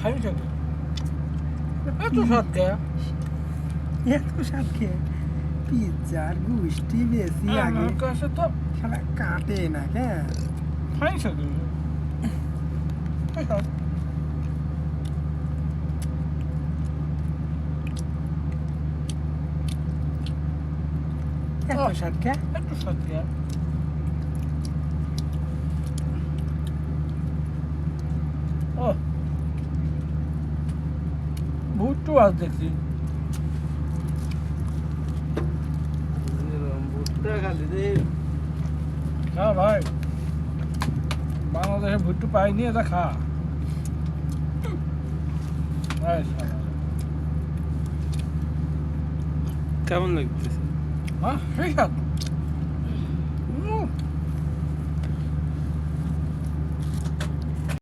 খাই থাকে এত স্বাদ কে এত স্বাদ খেয়ে পিৎজার গুষ্টি বেশি আগে কাছে তো শালা কাটে না কে খাই থাকে এই স্বাদ। এত স্বাদ কে একটু স্বাদ কে ভুট্টু আজ দেখছি। খা ভাই। বাংলাদেশে ভুট্টু পাইনি এটা খা। কেমন লাগতেছে? হ্যাঁ সেই স্বাদ।